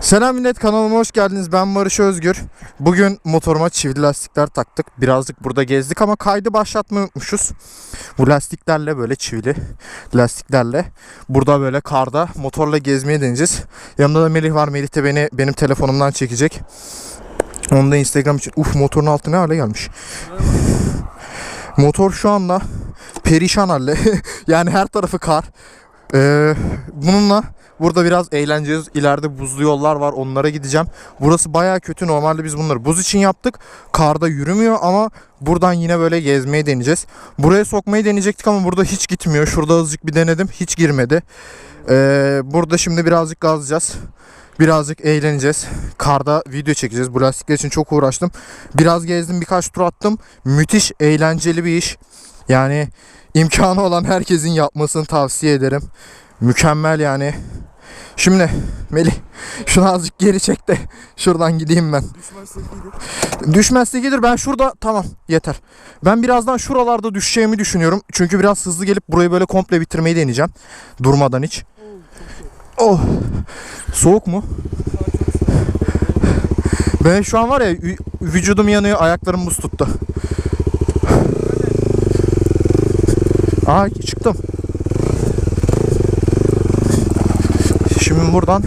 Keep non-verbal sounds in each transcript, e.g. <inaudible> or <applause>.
Selam millet kanalıma hoş geldiniz. Ben Barış Özgür. Bugün motoruma çivili lastikler taktık. Birazcık burada gezdik ama kaydı başlatmayı unutmuşuz. Bu lastiklerle böyle çivili lastiklerle burada böyle karda motorla gezmeye deneyeceğiz. Yanımda da Melih var. Melih de beni benim telefonumdan çekecek. Onu da Instagram için. Uf motorun altı ne hale gelmiş. Motor şu anda perişan halde. <laughs> yani her tarafı kar. Ee, bununla Burada biraz eğleneceğiz. İleride buzlu yollar var. Onlara gideceğim. Burası baya kötü. Normalde biz bunları buz için yaptık. Karda yürümüyor ama buradan yine böyle gezmeyi deneyeceğiz. Buraya sokmayı deneyecektik ama burada hiç gitmiyor. Şurada azıcık bir denedim. Hiç girmedi. Ee, burada şimdi birazcık gazlayacağız. Birazcık eğleneceğiz. Karda video çekeceğiz. Bu lastikler için çok uğraştım. Biraz gezdim birkaç tur attım. Müthiş eğlenceli bir iş. Yani imkanı olan herkesin yapmasını tavsiye ederim. Mükemmel yani. Şimdi Melih şunu azıcık geri çek de şuradan gideyim ben. Düşmezse gelir ben şurada tamam yeter. Ben birazdan şuralarda düşeceğimi düşünüyorum. Çünkü biraz hızlı gelip burayı böyle komple bitirmeyi deneyeceğim. Durmadan hiç. Oh. Soğuk mu? Ben şu an var ya vü- vücudum yanıyor ayaklarım buz tuttu. Aa çıktım. Şimdi buradan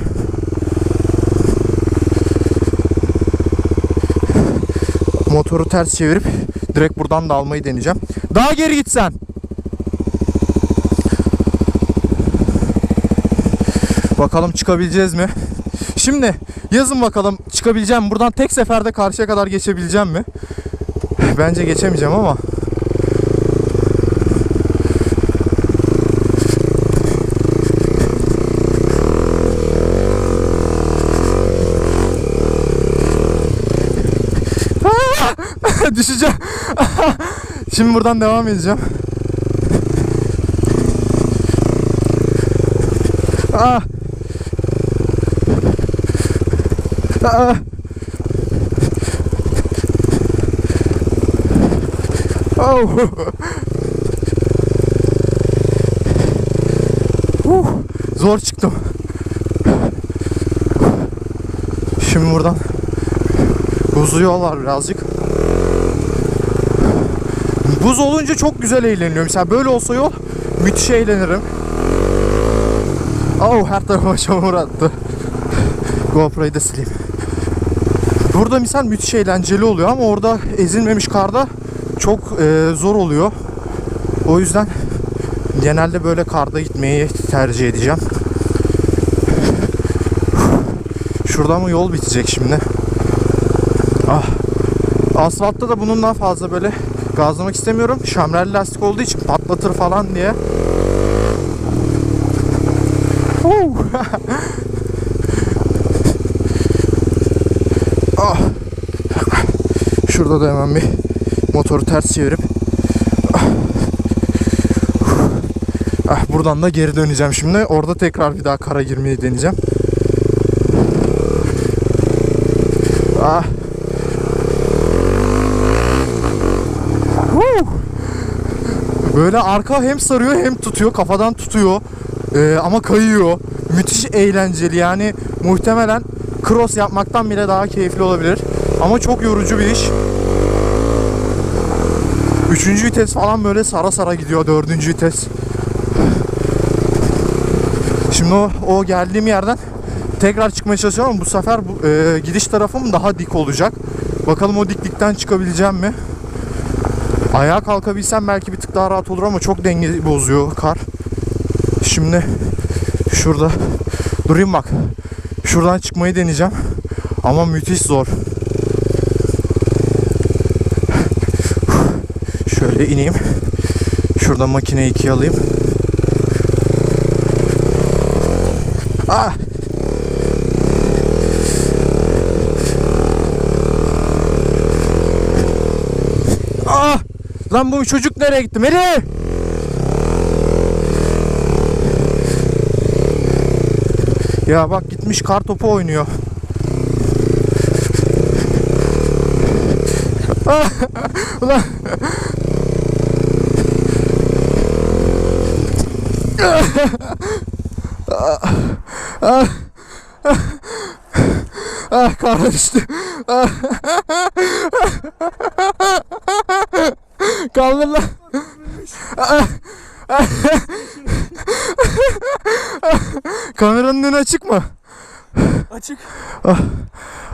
motoru ters çevirip direkt buradan da almayı deneyeceğim. Daha geri gitsen. Bakalım çıkabileceğiz mi? Şimdi yazın bakalım çıkabileceğim? Buradan tek seferde karşıya kadar geçebileceğim mi? Bence geçemeyeceğim ama. <laughs> Düşeceğim. <laughs> Şimdi buradan devam edeceğim. Ah. Ah. Oh. Uh, zor çıktım. Şimdi buradan var birazcık. Buz olunca çok güzel eğleniyorum. Mesela böyle olsa yol müthiş eğlenirim. Oh her tarafa <laughs> çamur attı. GoPro'yu da sileyim. Burada misal müthiş eğlenceli oluyor ama orada ezilmemiş karda çok e, zor oluyor. O yüzden genelde böyle karda gitmeyi tercih edeceğim. Şurada mı yol bitecek şimdi? Ah. Asfaltta da bunun daha fazla böyle gazlamak istemiyorum. Şamrel lastik olduğu için patlatır falan diye. <laughs> Ah. Şurada da hemen bir motoru ters çevirip ah. ah, buradan da geri döneceğim şimdi. Orada tekrar bir daha kara girmeyi deneyeceğim. Ah. Böyle arka hem sarıyor hem tutuyor. Kafadan tutuyor. Ee, ama kayıyor. Müthiş eğlenceli. Yani muhtemelen cross yapmaktan bile daha keyifli olabilir. Ama çok yorucu bir iş. Üçüncü vites falan böyle sara sara gidiyor. Dördüncü vites. Şimdi o, o geldiğim yerden tekrar çıkmaya çalışıyorum bu sefer bu, e, gidiş tarafım daha dik olacak. Bakalım o diklikten çıkabileceğim mi? Ayağa kalkabilsem belki bir tık daha rahat olur ama çok denge bozuyor kar. Şimdi şurada durayım bak. Şuradan çıkmayı deneyeceğim. Ama müthiş zor. Şöyle ineyim. Şurada makineyi ikiye alayım. Ah! Ah! Lan bu çocuk nereye gitti? Melih! Ya bak gitmiş kar topu oynuyor. <laughs> <laughs> Ah! Ulan! Ah! Ah! ah kar düştü. Ah. <laughs> Kaldır lan. Ah. Ah. Kameranın önü açık mı? Açık.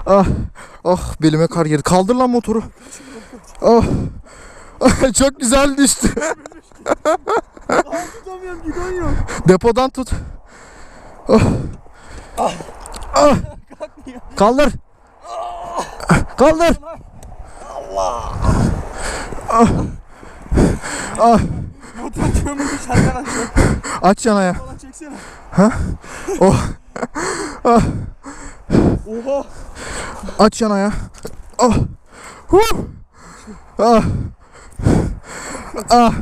Ah, ah belime kar girdi. Kaldır lan motoru. Ah. Ah, Çok güzel düştü. Aa tutamıyorum gidon yok. Depodan tut. Ah. Ah. Kaldır. Kaldır. Ah. Motor kömürmüş arkadaşlar. Aç yanaya. Falan çeksene. Oh. Ah. Oha. Aç yanaya. Ah. Huh. Ah. Ah.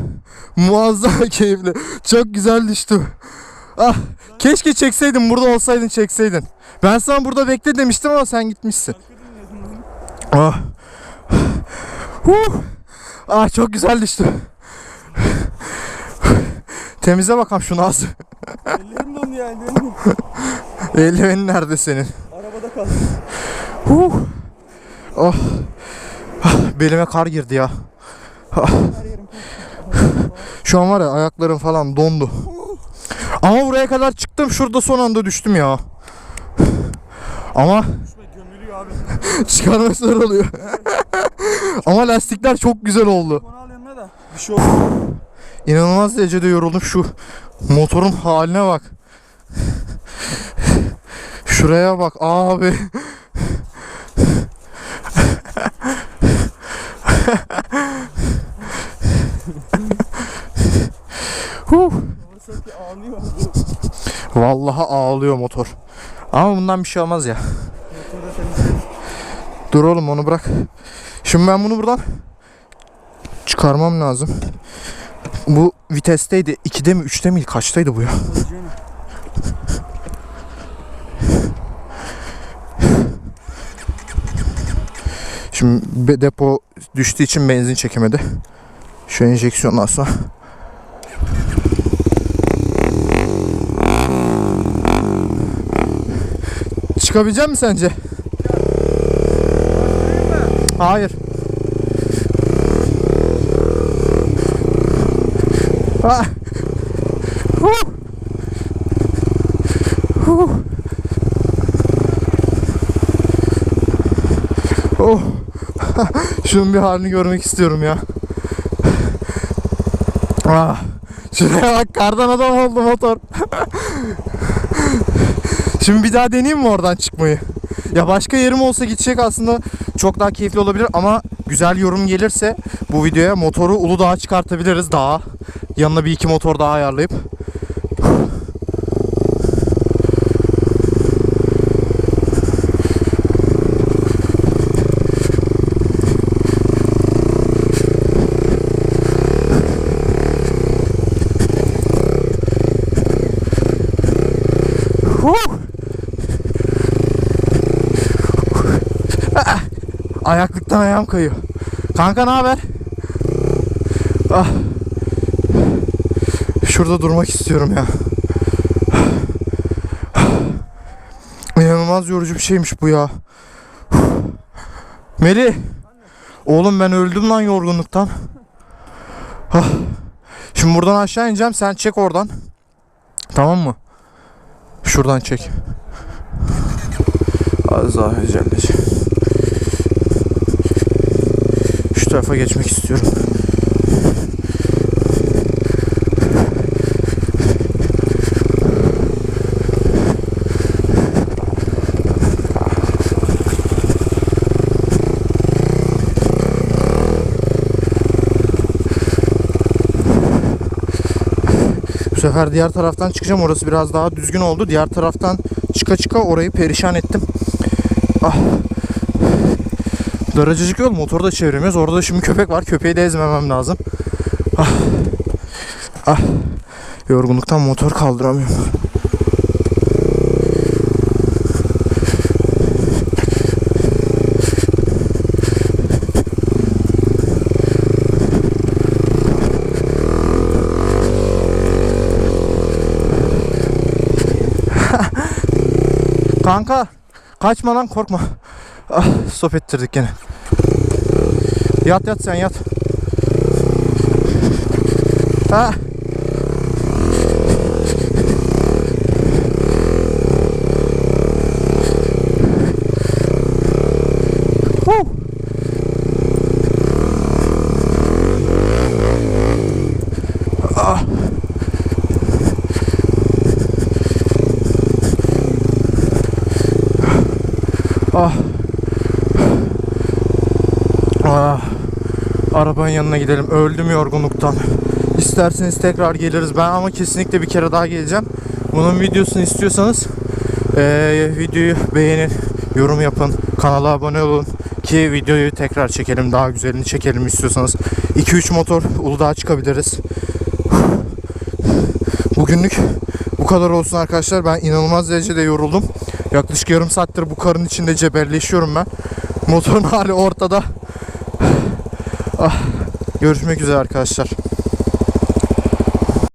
Muazzam <laughs> keyifli. Çok güzel düştü. Ah. Keşke çekseydin. Burada olsaydın çekseydin. Ben sana burada bekle demiştim ama sen gitmişsin. Ah. Huh. Ah çok güzel düştü. Temize bakalım şunu az. Ellerim dondu ya ellerim. <laughs> Eldivenin nerede senin? Arabada kaldı. Huh. Oh. Ah, belime kar girdi ya. Ah. Şu an var ya ayaklarım falan dondu. Ama buraya kadar çıktım şurada son anda düştüm ya. Ama <laughs> çıkarmak zor oluyor. <laughs> Ama lastikler çok güzel oldu. Bir şey olmaz. İnanılmaz derecede yoruldum şu motorun haline bak. Şuraya bak abi. Huh. Vallahi ağlıyor motor. Ama bundan bir şey olmaz ya. Dur oğlum onu bırak. Şimdi ben bunu buradan çıkarmam lazım. Bu vitesteydi. 2'de mi 3'te mi kaçtaydı bu ya? Şimdi depo düştüğü için benzin çekemedi. Şu enjeksiyondan sonra. Çıkabilecek misin sence? Hayır. Ah. Huh. Huh. Oh. <laughs> Şunun bir halini görmek istiyorum ya. Ah. Şuraya bak kardan adam oldu motor. <laughs> Şimdi bir daha deneyeyim mi oradan çıkmayı? Ya başka yerim olsa gidecek aslında çok daha keyifli olabilir ama güzel yorum gelirse bu videoya motoru Uludağ'a çıkartabiliriz dağa. Yanına bir iki motor daha ayarlayıp. Ah! Ayaklıktan ayağım kayıyor. Kanka ne haber? Ah. Şurada durmak istiyorum ya. İnanılmaz yorucu bir şeymiş bu ya. Meli. Oğlum ben öldüm lan yorgunluktan. Ah. Şimdi buradan aşağı ineceğim. Sen çek oradan. Tamam mı? Şuradan çek. Allah Celle. Şu tarafa geçmek istiyorum. Sefer diğer taraftan çıkacağım. Orası biraz daha düzgün oldu. Diğer taraftan çıka çıka orayı perişan ettim. Ah. Daracıcık yol motoru da çeviremiyoruz. Orada da şimdi köpek var. Köpeği de ezmemem lazım. Ah. Ah. Yorgunluktan motor kaldıramıyorum. Kanka kaçma lan korkma. Ah, stop ettirdik gene. Yat yat sen yat. Ha. Woo. Ah. Ah. Ah. Arabanın yanına gidelim. Öldüm yorgunluktan. İsterseniz tekrar geliriz. Ben ama kesinlikle bir kere daha geleceğim. Bunun videosunu istiyorsanız eee, videoyu beğenin, yorum yapın, kanala abone olun ki videoyu tekrar çekelim, daha güzelini çekelim istiyorsanız. 2-3 motor Uludağ'a çıkabiliriz. Bugünlük bu kadar olsun arkadaşlar. Ben inanılmaz derecede yoruldum. Yaklaşık yarım saattir bu karın içinde cebelleşiyorum ben. Motorun <laughs> hali ortada. Ah, görüşmek üzere arkadaşlar.